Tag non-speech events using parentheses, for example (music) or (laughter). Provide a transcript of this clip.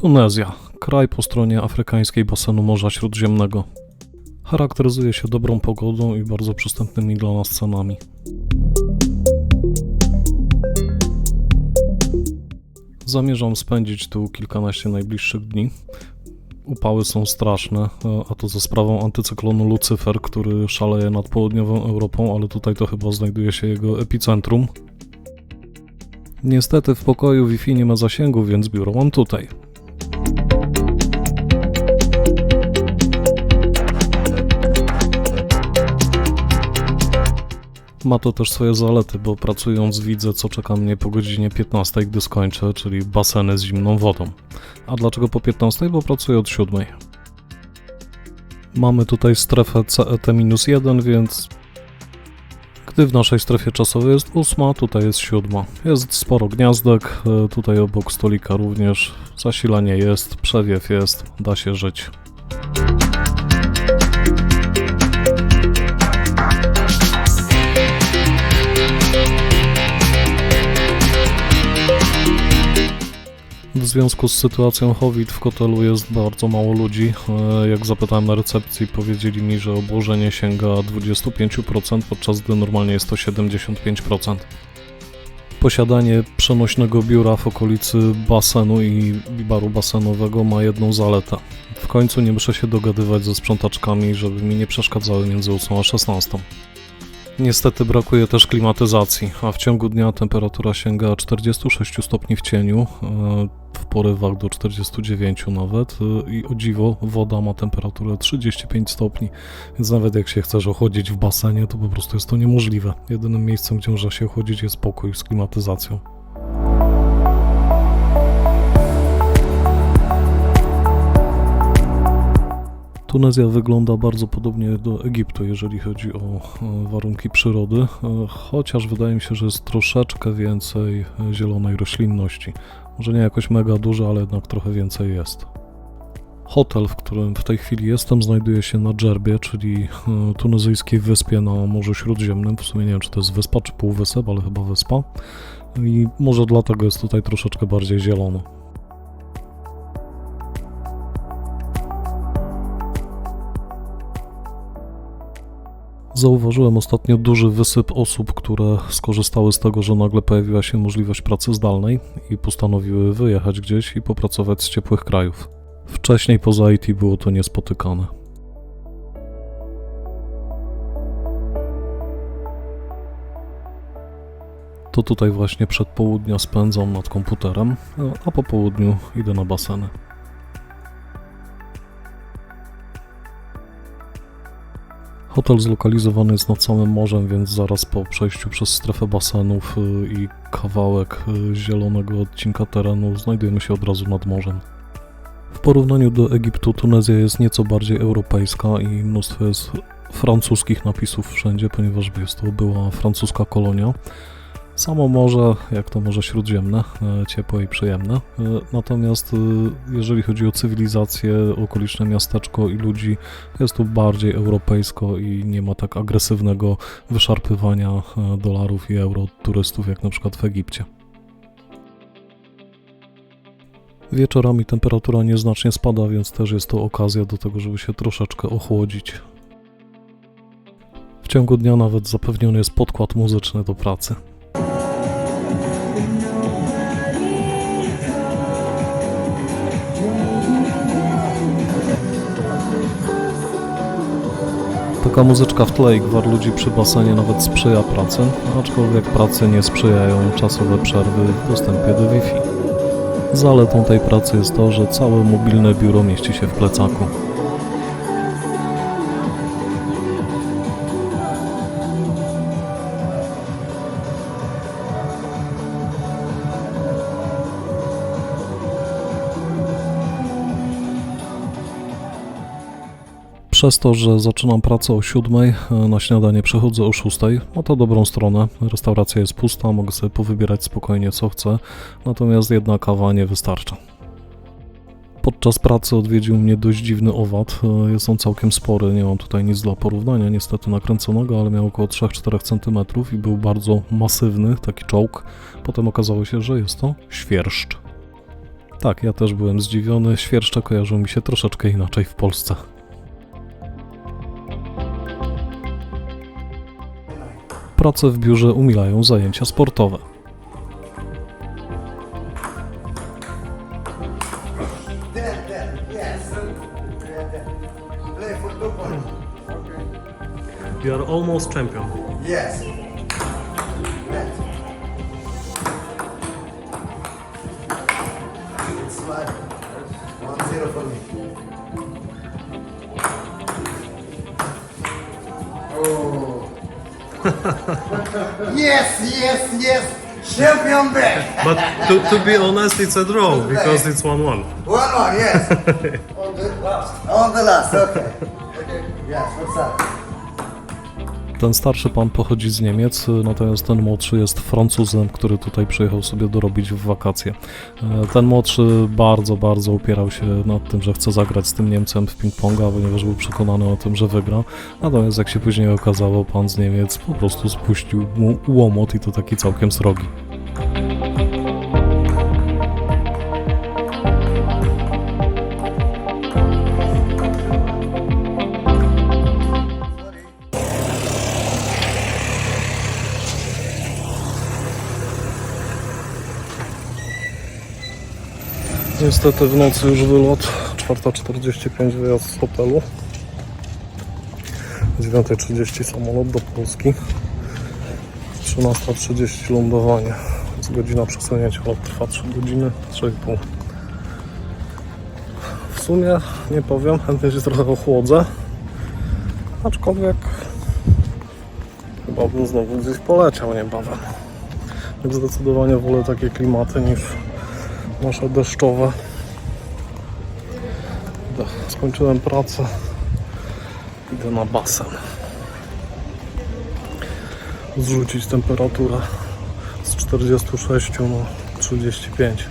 Tunezja, kraj po stronie afrykańskiej basenu Morza Śródziemnego. Charakteryzuje się dobrą pogodą i bardzo przystępnymi dla nas cenami. Zamierzam spędzić tu kilkanaście najbliższych dni. Upały są straszne, a to za sprawą antycyklonu Lucyfer, który szaleje nad południową Europą, ale tutaj to chyba znajduje się jego epicentrum. Niestety w pokoju Wi-Fi nie ma zasięgu, więc biuro mam tutaj. Ma to też swoje zalety, bo pracując widzę, co czeka mnie po godzinie 15, gdy skończę, czyli baseny z zimną wodą. A dlaczego po 15? Bo pracuję od 7. Mamy tutaj strefę CET-1, więc gdy w naszej strefie czasowej jest 8, tutaj jest 7. Jest sporo gniazdek, e, tutaj obok stolika również. Zasilanie jest, przewiew jest, da się żyć. Związku z sytuacją COVID w Kotelu jest bardzo mało ludzi. E, Jak zapytałem na recepcji, powiedzieli mi, że obłożenie sięga 25%, podczas gdy normalnie jest to 75%. Posiadanie przenośnego biura w okolicy basenu i baru basenowego ma jedną zaletę. W końcu nie muszę się dogadywać ze sprzątaczkami, żeby mi nie przeszkadzały między 8 a 16. Niestety brakuje też klimatyzacji, a w ciągu dnia temperatura sięga 46 stopni w cieniu, e, porywach do 49 nawet e, i o dziwo woda ma temperaturę 35 stopni, więc nawet jak się chcesz ochłodzić w basenie, to po prostu jest to niemożliwe. Jedynym miejscem, gdzie można się ochłodzić jest pokój z klimatyzacją. Tunezja wygląda bardzo podobnie do Egiptu, jeżeli chodzi o warunki przyrody, e, chociaż wydaje mi się, że jest troszeczkę więcej e, zielonej roślinności. Może nie jakoś mega dużo, ale jednak trochę więcej jest. Hotel, w którym w tej chwili jestem, znajduje się na Dżerbie, czyli e, tunezyjskiej wyspie na Morzu Śródziemnym. W sumie nie wiem, czy to jest wyspa, czy półwysep, ale chyba wyspa. I może dlatego jest tutaj troszeczkę bardziej zielono. Zauważyłem ostatnio duży wysyp osób, które skorzystały z tego, że nagle pojawiła się możliwość pracy zdalnej i postanowiły wyjechać gdzieś i popracować z ciepłych krajów. Wcześniej poza IT było to niespotykane. To tutaj właśnie przed południa spędzam nad komputerem, a po południu idę na baseny. Hotel zlokalizowany jest nad samym morzem, więc zaraz po przejściu przez strefę basenów y, i kawałek y, zielonego odcinka terenu znajdujemy się od razu nad morzem. W porównaniu do Egiptu Tunezja jest nieco bardziej europejska i mnóstwo jest francuskich napisów wszędzie, ponieważ jest to była francuska kolonia. Samo morze, jak to Morze Śródziemne, e, ciepłe i przyjemne. E, Natomiast e, jeżeli chodzi o cywilizację, okoliczne miasteczko i ludzi, jest tu bardziej europejsko i nie ma tak agresywnego wyszarpywania dolarów i euro od turystów, jak na przykład w Egipcie. Wieczorami temperatura nieznacznie spada, więc też jest to okazja do tego, żeby się troszeczkę ochłodzić. W ciągu dnia nawet zapewniony jest podkład muzyczny do pracy. Taka muzyczka w tle i gwar ludzi przy basenie nawet sprzyja pracy, aczkolwiek pracy nie sprzyjają czasowe przerwy w dostępie do Wi-Fi. Zaletą tej pracy jest to, że całe mobilne biuro mieści się w plecaku. Przez to, że zaczynam pracę o 7, na śniadanie przechodzę o 6, ma to dobrą stronę. Restauracja jest pusta, mogę sobie powybierać spokojnie co chcę, natomiast jedna kawa nie wystarcza. Podczas pracy odwiedził mnie dość dziwny owad. E, Jest on całkiem spory, nie mam tutaj nic dla porównania, niestety nakręconego, ale miał około 3-4 cm i był bardzo masywny, taki czołg. Potem okazało się, że jest to świerszcz. Tak, ja też byłem zdziwiony. Świerszcze kojarzą mi się troszeczkę inaczej w Polsce. Pracę w biurze umilają zajęcia sportowe. You are almost champion. Yes. Yes, yes, yes. Champion back. But to, to be honest, it's a draw because it's 1 1. One more, yes. (laughs) On the last. On the last, okay. Okay. Yes, what's up? Ten starszy pan pochodzi z Niemiec, natomiast ten młodszy jest Francuzem, który tutaj przyjechał sobie dorobić w wakacje. E, Ten młodszy bardzo, bardzo upierał się nad tym, że chce zagrać z tym Niemcem w ping-ponga, ponieważ był przekonany o tym, że wygra. Natomiast jak się później okazało, pan z Niemiec po prostu spuścił mu łomot i to taki całkiem srogi. Niestety w nocy już wylot, 4.45 wyjazd z hotelu, 9.30 samolot do Polski, 13.30 lądowanie, więc godzina przesunięcia lot trwa 3 godziny, 3,5. W sumie nie powiem, chętnie się trochę ochłodzę, aczkolwiek chyba bym znowu gdzieś poleciał niebawem. Tak zdecydowanie wolę takie klimaty niż nasze deszczowe. Idę. Skończyłem pracę. Idę na basen. Zrzucić temperaturę z 46 na 35.